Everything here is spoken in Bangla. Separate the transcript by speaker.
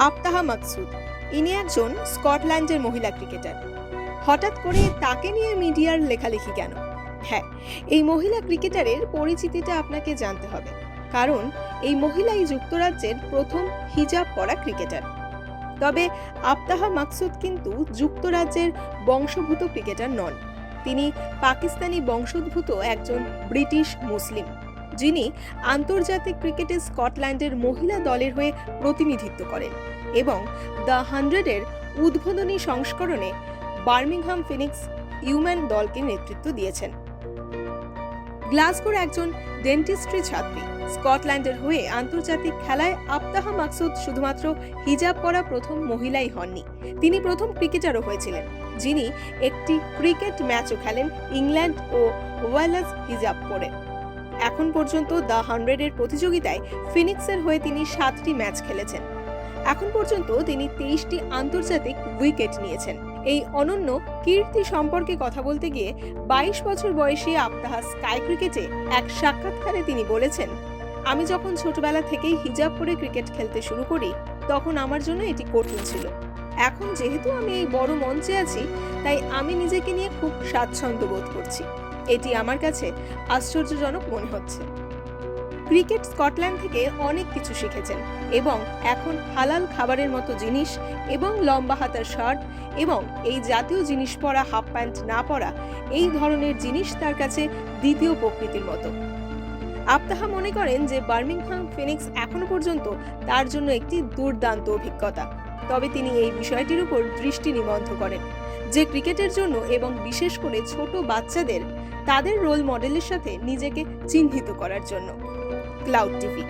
Speaker 1: আফতাহা মাকসুদ। ইনি একজন স্কটল্যান্ডের মহিলা ক্রিকেটার। হঠাৎ করে তাকে নিয়ে মিডিয়ার লেখালেখি কেন? হ্যাঁ এই মহিলা ক্রিকেটারের পরিচিতিটা আপনাকে জানতে হবে। কারণ এই মহিলাই যুক্তরাজ্যের প্রথম হিজাব পরা ক্রিকেটার। তবে আফতাহা মাকসুদ কিন্তু যুক্তরাজ্যের বংশভূত ক্রিকেটার নন। তিনি পাকিস্তানি বংশোদ্ভূত একজন ব্রিটিশ মুসলিম। যিনি আন্তর্জাতিক ক্রিকেটে স্কটল্যান্ডের মহিলা দলের হয়ে প্রতিনিধিত্ব করেন এবং দ্য হান্ড্রেডের উদ্বোধনী সংস্করণে বার্মিংহাম ফিনিক্স ইউম্যান দলকে নেতৃত্ব দিয়েছেন। গ্লাসগোর একজন ডেন্টিস্ট্রি ছাত্রী। স্কটল্যান্ডের হয়ে আন্তর্জাতিক খেলায় আফতাহা মাকসুদ শুধুমাত্র হিজাব পরা প্রথম মহিলাই হননি। তিনি প্রথম ক্রিকেটারও হয়েছিলেন, যিনি একটি ক্রিকেট ম্যাচও খেলেন ইংল্যান্ড ও ওয়েলাস হিজাব পরে। এখন পর্যন্ত দ্য হান্ড্রেডের প্রতিযোগিতায় ফিনিক্সের হয়ে তিনি সাতটি ম্যাচ খেলেছেন। এখন পর্যন্ত তিনি তেইশটি আন্তর্জাতিক উইকেট নিয়েছেন। এই অনন্য কীর্তি সম্পর্কে কথা বলতে গিয়ে বাইশ বছর বয়সী আফতাহা স্কাই ক্রিকেটে এক সাক্ষাৎকারে তিনি বলেছেন, আমি যখন ছোটবেলা থেকেই হিজাব পরে ক্রিকেট খেলতে শুরু করি, তখন আমার জন্য এটি কঠিন ছিল। এখন যেহেতু আমি এই বড় মঞ্চে আছি, তাই আমি নিজেকে নিয়ে খুব স্বাচ্ছন্দ্য বোধ করছি। এটি আমার কাছে আশ্চর্যজনক মনে হচ্ছে। ক্রিকেট স্কটল্যান্ড থেকে অনেক কিছু শিখেছেন এবং এখন হালাল খাবারের মতো জিনিস এবং লম্বা হাতার শার্ট এবং এই জাতীয় জিনিস পরা হাফ প্যান্ট না পরা এই ধরনের জিনিস তার কাছে দ্বিতীয় প্রকৃতির মতো। আপ্তাহা মনে করেন যে বার্মিংহাম ফিনিক্স এখনও পর্যন্ত তার জন্য একটি দুর্দান্ত অভিজ্ঞতা। তবে তিনি এই বিষয়টির উপর দৃষ্টি নিবদ্ধ করেন যে ক্রিকেটের জন্য এবং বিশেষ করে ছোট বাচ্চাদের তাদের রোল মডেলের সাথে নিজেকে চিহ্নিত করার জন্য। Cloud TV